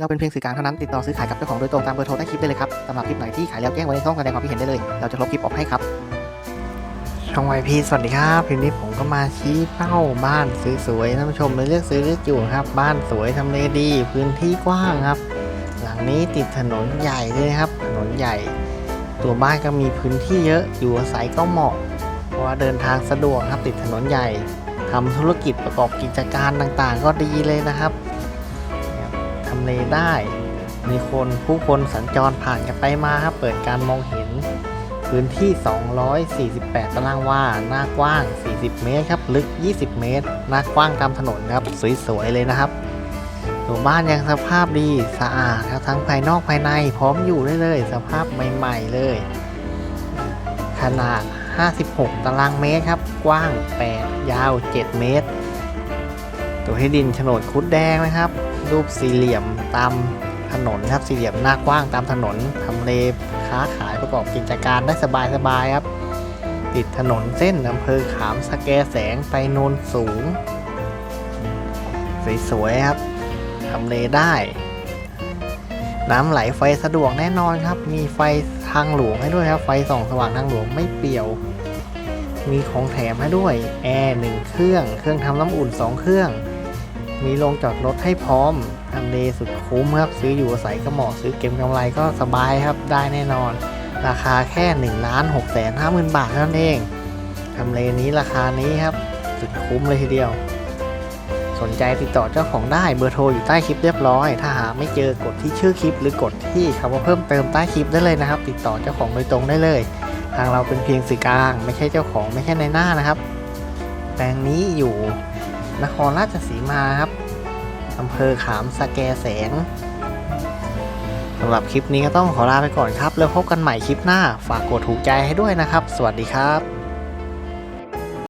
เราเป็นเพียงสื่อกลางเท่านั้นติดต่อซื้อขายกับเจ้าของโดยตรงตามเบอร์โทรใต้คลิปได้เลยครับสำหรับคลิปไหนที่ขายแล้วแจ้งไว้ในช่องแสดงความคิดเห็นได้เลย เราจะลบคลิปออกให้ครับ ช่องไวพีสวัสดีครับคลิปนี้ผมก็มาชี้เป้าบ้านสวยๆท่านผู้ชมเลยเลือกซื้อเลือกอยู่ครับ บ้านสวยทำเลดี พื้นที่กว้างครับ หลังนี้ติดถนนใหญ่เลยครับ ถนนใหญ่ ตัวบ้านก็มีพื้นที่เยอะอยู่อาศัยก็เหมาะ เพราะว่าเดินทางสะดวกครับติดถนนใหญ่ทำธุรกิจประกอบกิจการต่างๆ ก็ดีเลยนะครับ เนี่ยทำเลได้ มีคนผู้คนสัญจรผ่านกันไปมาครับเปิดการมองเห็น พื้นที่ 248 ตารางวา หน้ากว้าง 40 เมตรครับ ลึก 20 เมตร หน้ากว้างตามถนนครับ สวยๆเลยนะครับตัวบ้านยังสภาพดีสะอาดครับทั้งภายนอกภายในพร้อมอยู่ได้เลย สภาพใหม่ๆเลย ขนาด 56 ตารางเมตรครับ กว้าง 8 ยาว 7 เมตร ตัวให้ดินโฉนดคุดแดงนะครับ รูปสี่เหลี่ยมตามถนนครับ สี่เหลี่ยมหน้ากว้างตามถนนทำเลค้าขายประกอบกิจการได้สบายๆครับ ติดถนนเส้นอำเภอขามสแกแสงไปโนนสูง สวยๆครับทำเลได้ น้ำไหลไฟสะดวกแน่นอนครับ มีไฟทางหลวงให้ด้วยครับ ไฟส่องสว่างทางหลวงไม่เปี่ยว มีของแถมให้ด้วย แอร์หนึ่งเครื่อง เครื่องทำน้ำอุ่น2เครื่อง มีโรงจอดรถให้พร้อมทำเลสุดคุ้มครับซื้ออยู่อาศัยก็เหมาะซื้อเก็บกำไรก็สบายครับได้แน่นอน ราคาแค่1นึ่งล้านหกแสนห้าหมื่นบาทเท่านั้นเองทำเลนี้ราคานี้ครับสุดคุ้มเลยทีเดียว สนใจติดต่อเจ้าของได้เบอร์โทรอยู่ใต้คลิปเรียบร้อย ถ้าหาไม่เจอกดที่ชื่อคลิป หรือกดที่คำว่าเพิ่มเติมใต้คลิปได้เลยนะครับ ติดต่อเจ้าของโดยตรงได้เลย ทางเราเป็นเพียงสื่อกลาง ไม่ใช่เจ้าของไม่ใช่ในหน้านะครับ แปลงนี้อยู่ นครราชสีมาครับอำเภอขามสแกแสงสำหรับคลิปนี้ก็ต้องขอลาไปก่อนครับ แล้วพบกันใหม่คลิปหน้า ฝากกดถูกใจให้ด้วยนะครับ สวัสดีครับ